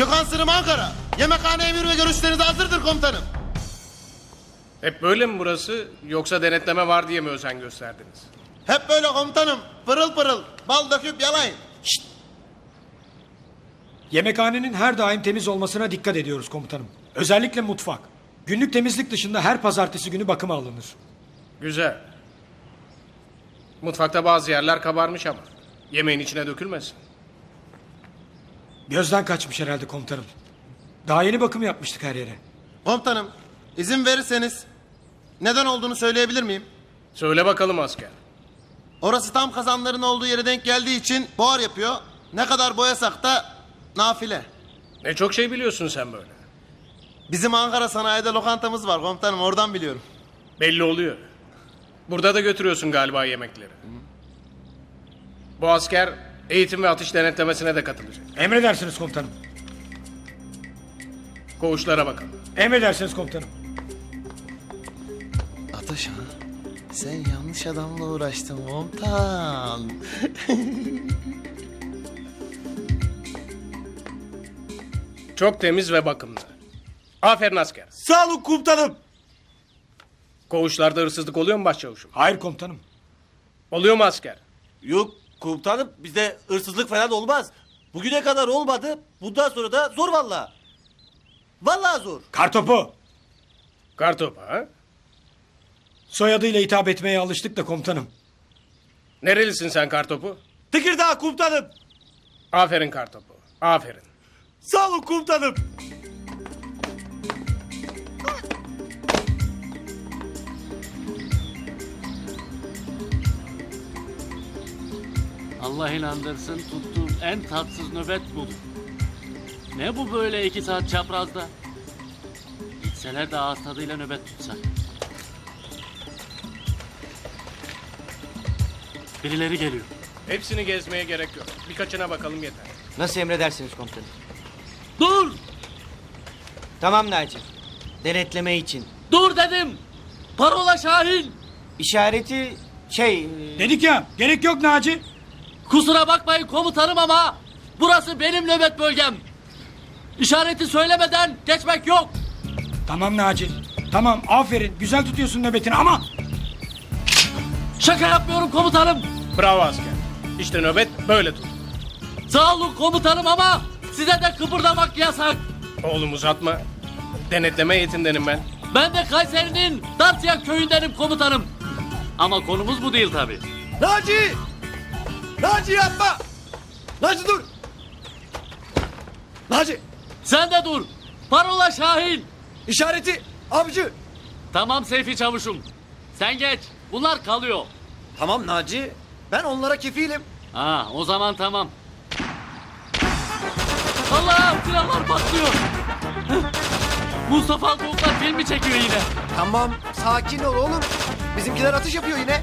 Gökhan Sırım Ankara. Yemekhane emir ve görüşleriniz hazırdır komutanım. Hep böyle mi burası yoksa denetleme var diye mi özen gösterdiniz? Hep böyle komutanım. Pırıl pırıl. Bal döküp yalayın. Şşt! Yemekhanenin her daim temiz olmasına dikkat ediyoruz komutanım. Özellikle mutfak. Günlük temizlik dışında her pazartesi günü bakıma alınır. Güzel. Mutfakta bazı yerler kabarmış ama. Yemeğin içine dökülmesin. Gözden kaçmış herhalde komutanım. Daha yeni bakım yapmıştık her yere. Komutanım izin verirseniz neden olduğunu söyleyebilir miyim? Söyle bakalım asker. Orası tam kazanların olduğu yere denk geldiği için buhar yapıyor. Ne kadar boyasak da nafile. Ne çok şey biliyorsun sen böyle. Bizim Ankara sanayide lokantamız var komutanım oradan biliyorum. Belli oluyor. Burada da götürüyorsun galiba yemekleri. Bu asker eğitim ve atış denetlemesine de katılacak. Emredersiniz komutanım. Koğuşlara bakalım. Emredersiniz komutanım. Ataş ha? Sen yanlış adamla uğraştın komutan. Çok temiz ve bakımlı. Aferin asker. Sağ olun komutanım. Koğuşlarda hırsızlık oluyor mu başçavuşum? Hayır komutanım. Oluyor mu asker? Yok komutanım bizde hırsızlık falan olmaz. Bugüne kadar olmadı. Bundan sonra da zor vallahi. Vallahi zor. Kartopu. Kartopu ha? Soyadıyla hitap etmeye alıştık da komutanım. Nerelisin sen Kartopu? Tekirdağ komutanım. Aferin Kartopu. Aferin. Sağ olun komutanım. Allah inandırsın tuttuğum en tatsız nöbet budur. Ne bu böyle iki saat çaprazda? Gitseler de ağız tadıyla nöbet tutsak. Birileri geliyor. Hepsini gezmeye gerek yok. Birkaçına bakalım yeter. Nasıl emredersiniz komutanım? Dur! Tamam Naci. Denetleme için. Dur dedim! Parola Şahin! İşareti şey... e, Dedik ya gerek yok Naci. Kusura bakmayın komutanım ama burası benim nöbet bölgem. İşareti söylemeden geçmek yok. Tamam Naci. Tamam aferin. Güzel tutuyorsun nöbetini ama... Şaka yapmıyorum komutanım. Bravo asker. İşte nöbet böyle tut. Sağ olun komutanım ama size de kıpırdamak yasak. Oğlum uzatma. Denetleme eğitimdenim ben. Ben de Kayseri'nin Dartya köyündenim komutanım. Ama konumuz bu değil tabi. Naci! Naci yapma! Naci dur! Naci! Sen de dur. Parola Şahin. işareti avcı! Tamam Seyfi Çavuş'um. Sen geç. Bunlar kalıyor. Tamam Naci. Ben onlara kefilim. Ha o zaman tamam. Allah silahlar patlıyor. Mustafa Doğuklar filmi çekiyor yine. Tamam sakin ol oğlum. Bizimkiler atış yapıyor yine.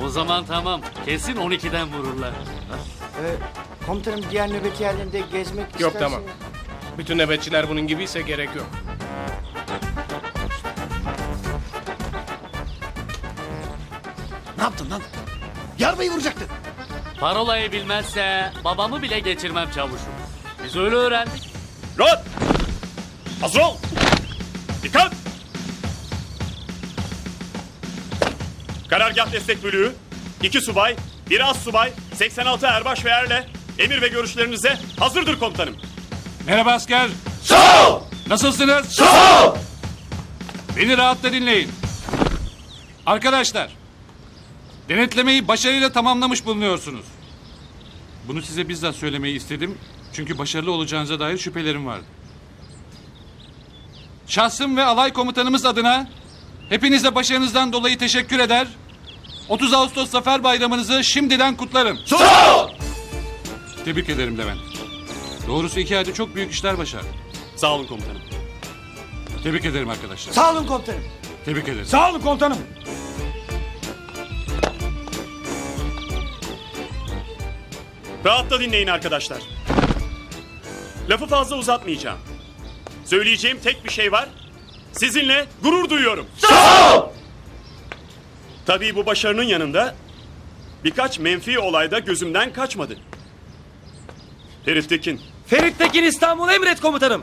O zaman tamam. Kesin 12'den vururlar. e, komutanım diğer nöbet yerlerinde gezmek Yok istersen- tamam. Bütün nöbetçiler bunun gibiyse gerek yok. Ne yaptın lan? Yarbayı vuracaktın. Parolayı bilmezse babamı bile geçirmem çavuşum. Biz öyle öğrendik. Rahat! Hazır ol! Dikkat! Karargah Destek Bölüğü, iki subay, bir az subay, 86 erbaş ve erle emir ve görüşlerinize hazırdır komutanım. Merhaba asker. Sağ ol. Nasılsınız? Sağ ol. Beni rahatla dinleyin. Arkadaşlar, denetlemeyi başarıyla tamamlamış bulunuyorsunuz. Bunu size bizzat söylemeyi istedim. Çünkü başarılı olacağınıza dair şüphelerim vardı. Şahsım ve alay komutanımız adına hepinize başarınızdan dolayı teşekkür eder. 30 Ağustos Zafer Bayramınızı şimdiden kutlarım. Sağ ol. Tebrik ederim Levent. Doğrusu iki ayda çok büyük işler başardın. Sağ olun komutanım. Tebrik ederim arkadaşlar. Sağ olun komutanım. Tebrik ederim. Sağ olun komutanım. Rahatla dinleyin arkadaşlar. Lafı fazla uzatmayacağım. Söyleyeceğim tek bir şey var. Sizinle gurur duyuyorum. Sağ ol! Tabii bu başarının yanında birkaç menfi olayda gözümden kaçmadı. Herif Tekin Ferit Tekin İstanbul emret komutanım.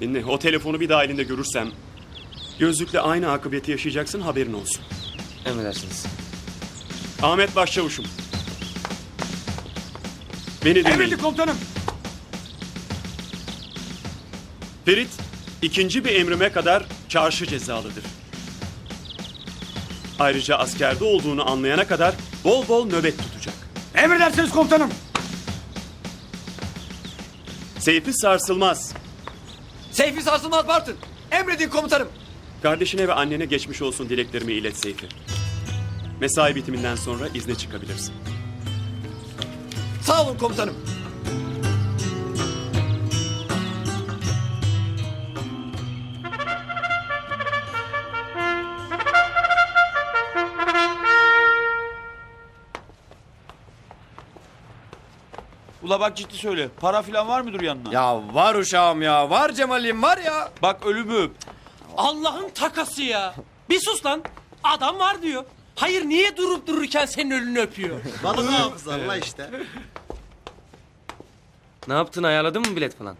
Dinle o telefonu bir daha elinde görürsem gözlükle aynı akıbeti yaşayacaksın haberin olsun. Emredersiniz. Ahmet Başçavuş'um. Beni dinleyin. Emredin komutanım. Ferit ikinci bir emrime kadar çarşı cezalıdır. Ayrıca askerde olduğunu anlayana kadar bol bol nöbet tutacak. Emredersiniz komutanım. Seyfi sarsılmaz. Seyfi sarsılmaz Bartın. Emredin komutanım. Kardeşine ve annene geçmiş olsun dileklerimi ilet Seyfi. Mesai bitiminden sonra izne çıkabilirsin. Sağ olun komutanım. Ula bak ciddi söyle. Para filan var mıdır yanına? Ya var uşağım ya. Var Cemal'im var ya. Bak ölümü öp. Allah'ın takası ya. Bir sus lan. Adam var diyor. Hayır niye durup dururken senin ölünü öpüyor? Balık hafızallah işte. Ne yaptın ayarladın mı bilet falan?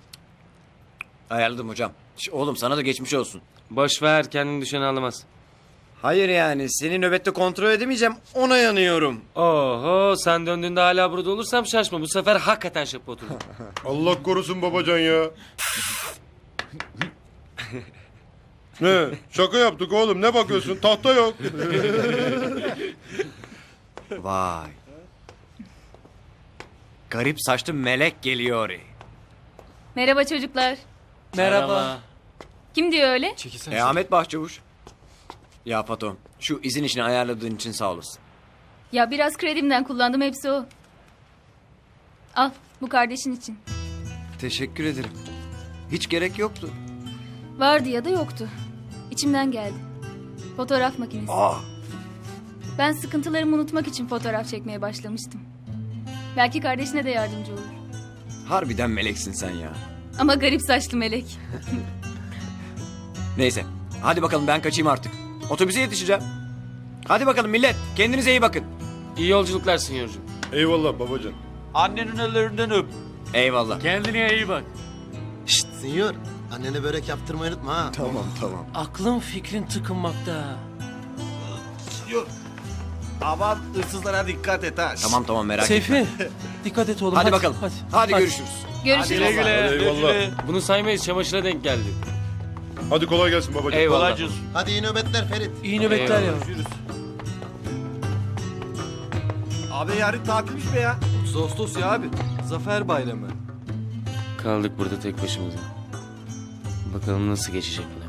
Ayarladım hocam. Şş, oğlum sana da geçmiş olsun. Boş ver kendini düşeni anlamaz. Hayır yani seni nöbette kontrol edemeyeceğim ona yanıyorum. Oho sen döndüğünde hala burada olursam şaşma. Bu sefer hakikaten şıp oturdum. Allah korusun babacan ya. ne? Şaka yaptık oğlum. Ne bakıyorsun? Tahta yok. Vay. Garip saçlı melek geliyor. Merhaba çocuklar. Merhaba. Kim diyor öyle? E Ahmet Bahçavuş. Ya Fato şu izin işini ayarladığın için sağ olasın. Ya biraz kredimden kullandım hepsi o. Al bu kardeşin için. Teşekkür ederim. Hiç gerek yoktu. Vardı ya da yoktu. İçimden geldi. Fotoğraf makinesi. Ben sıkıntılarımı unutmak için fotoğraf çekmeye başlamıştım. Belki kardeşine de yardımcı olur. Harbiden meleksin sen ya. Ama garip saçlı melek. Neyse. Hadi bakalım ben kaçayım artık. Otobüse yetişeceğim. Hadi bakalım millet. Kendinize iyi bakın. İyi yolculuklar sinyorcuğum. Eyvallah babacan. Annenin ellerinden öp. Eyvallah. Kendine iyi bak. Şşt senyor. Annene börek yaptırmayı unutma ha. Tamam tamam. Aklın fikrin tıkınmakta. Aman hırsızlara dikkat et ha. Tamam tamam merak etme. Seyfi dikkat et oğlum. Hadi, bakalım. Hadi, görüşürüz. Görüşürüz. Hadi eyvallah. Bunu saymayız çamaşıra denk geldi. Hadi kolay gelsin babacan. Eyvallah. Kolay gelsin. Hadi iyi nöbetler Ferit. İyi nöbetler ya. Abi yarın tatilmiş be ya. Ağustos ya abi. Zafer bayramı. Kaldık burada tek başımıza. Bakalım nasıl geçecek bunlar.